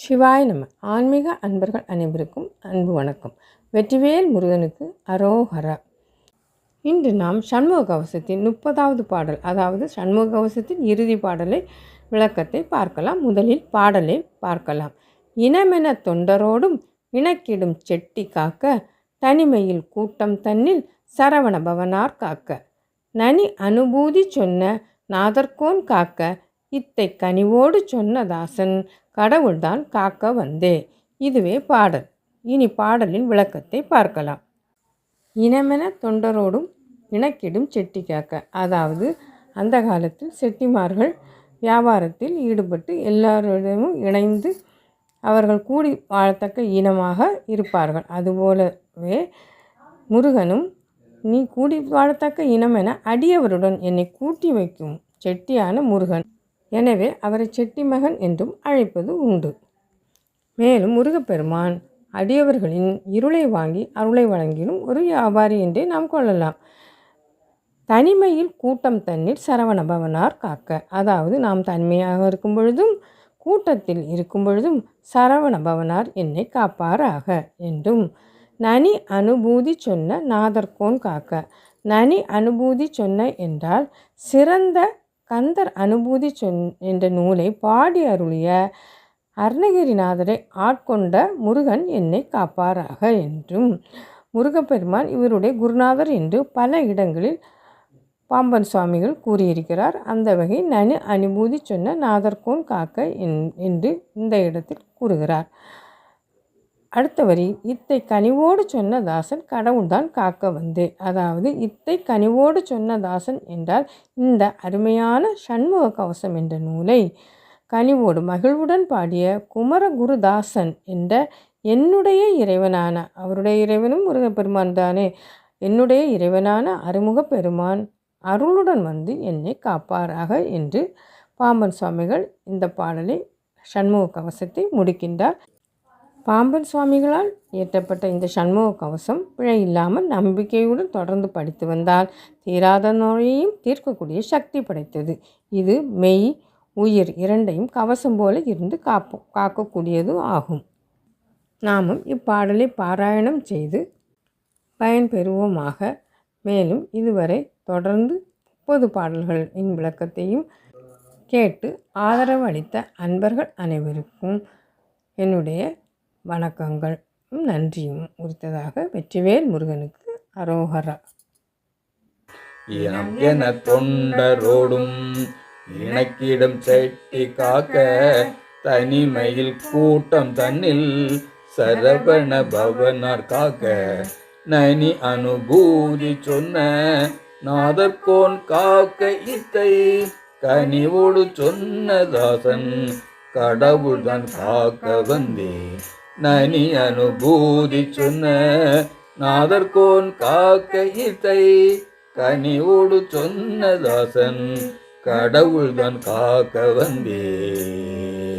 சிவாய் நம. ஆன்மீக அன்பர்கள் அனைவருக்கும் அன்பு வணக்கம். வெற்றிவேல் முருகனுக்கு அரோஹரா இன்று நாம் சண்முக கவசத்தின் முப்பதாவது பாடல் அதாவது சண்முக கவசத்தின் இறுதி பாடலை விளக்கத்தை பார்க்கலாம். முதலில் பாடலை பார்க்கலாம். இனமென தொண்டரோடும் இணக்கிடும் செட்டி காக்க தனிமையில் கூட்டம் தன்னில் சரவண பவனார் காக்க. நனி அனுபூதி சொன்ன நாதர்கோன் காக்க இத்தை கனிவோடு சொன்ன தாசன் கடவுள்தான் காக்க வந்தே. இதுவே பாடல். இனி பாடலின் விளக்கத்தை பார்க்கலாம். இனமென தொண்டரோடும் இணக்கிடும் செட்டி காக்க. அதாவது அந்த காலத்தில் செட்டிமார்கள் வியாபாரத்தில் ஈடுபட்டு எல்லோரிடமும் இணைந்து அவர்கள் கூடி வாழத்தக்க இனமாக இருப்பார்கள். அதுபோலவே முருகனும் நீ கூடி வாழத்தக்க இனம் என அடியவருடன் என்னை கூட்டி வைக்கும் செட்டியான முருகன். எனவே அவரை செட்டி மகன் என்றும் அழைப்பது உண்டு. மேலும் முருகப்பெருமான் அடியவர்களின் இருளை வாங்கி அருளை வழங்கினும் ஒரு வியாபாரி என்றே நாம் கொள்ளலாம். தனிமையில் கூட்டம் தண்ணீர் சரவண பவனார் காக்க. அதாவது நாம் தனிமையாக இருக்கும் பொழுதும் கூட்டத்தில் இருக்கும் பொழுதும் சரவண பவனார் என்னை காப்பாராக என்றும் நனி அனுபூதி சொன்ன நாதர்கோன் காக்க. நனி அனுபூதி சொன்ன என்றால் சிறந்த கந்தர் அனுபூதி சொன் என்ற நூலை பாடி அருளிய அருணகிரிநாதரை ஆட்கொண்ட முருகன் என்னை காப்பாராக என்றும் முருகப்பெருமான் இவருடைய குருநாதர் என்று பல இடங்களில் பாம்பன் சுவாமிகள் கூறியிருக்கிறார். அந்த வகை நனு அனுபூதி சொன்ன நாதர்கோன் காக்க என்று இந்த இடத்தில் கூறுகிறார். அடுத்த வரி இத்தை கனிவோடு சொன்ன தாசன் கடவுள்தான் காக்க வந்து. அதாவது இத்தை கனிவோடு சொன்ன தாசன் என்றால் இந்த அருமையான சண்முக கவசம் என்ற நூலை கனிவோடு மகிழ்வுடன் பாடிய குமரகுருதாசன் என்ற என்னுடைய இறைவனான அவருடைய இறைவனும் முருகப்பெருமான் தானே என்னுடைய இறைவனான அருமுக பெருமான் அருளுடன் வந்து என்னை காப்பாராக என்று பாம்பன் சுவாமிகள் இந்த பாடலை சண்முக கவசத்தை முடிக்கின்றார். பாம்பன் சுவாமிகளால் இயற்றப்பட்ட இந்த சண்முக கவசம் பிழை இல்லாமல் நம்பிக்கையுடன் தொடர்ந்து படித்து வந்தால் தீராத நோயையும் தீர்க்கக்கூடிய சக்தி படைத்தது. இது மெய் உயிர் இரண்டையும் கவசம் போல இருந்து காப்போம் காக்கக்கூடியதும் ஆகும். நாமும் இப்பாடலை பாராயணம் செய்து பயன்பெறுவோமாக. மேலும் இதுவரை தொடர்ந்து முப்பது பாடல்களின் விளக்கத்தையும் கேட்டு ஆதரவு அளித்த அன்பர்கள் அனைவருக்கும் என்னுடைய வணக்கங்கள். நன்றியும் உரித்ததாக வெற்றிவேல் முருகனுக்கு அரோகரா. இனம் என தொண்டரோடும் இணக்கிடம் செட்டி காக்க தனிமையில் கூட்டம் தன்னில் சரவண பவனார் காக்க நனி அனுபூதி சொன்ன நாதர்கோன் காக்க இத்தை கனிவோடு சொன்ன தாசன் கடவுள்தான் காக்க வந்தே. நனி அனுபூதி சொன்ன நாதர்கோன் காக்க கனிவோடு சொன்ன தாசன் கடவுள்தான் காக்க வந்தே.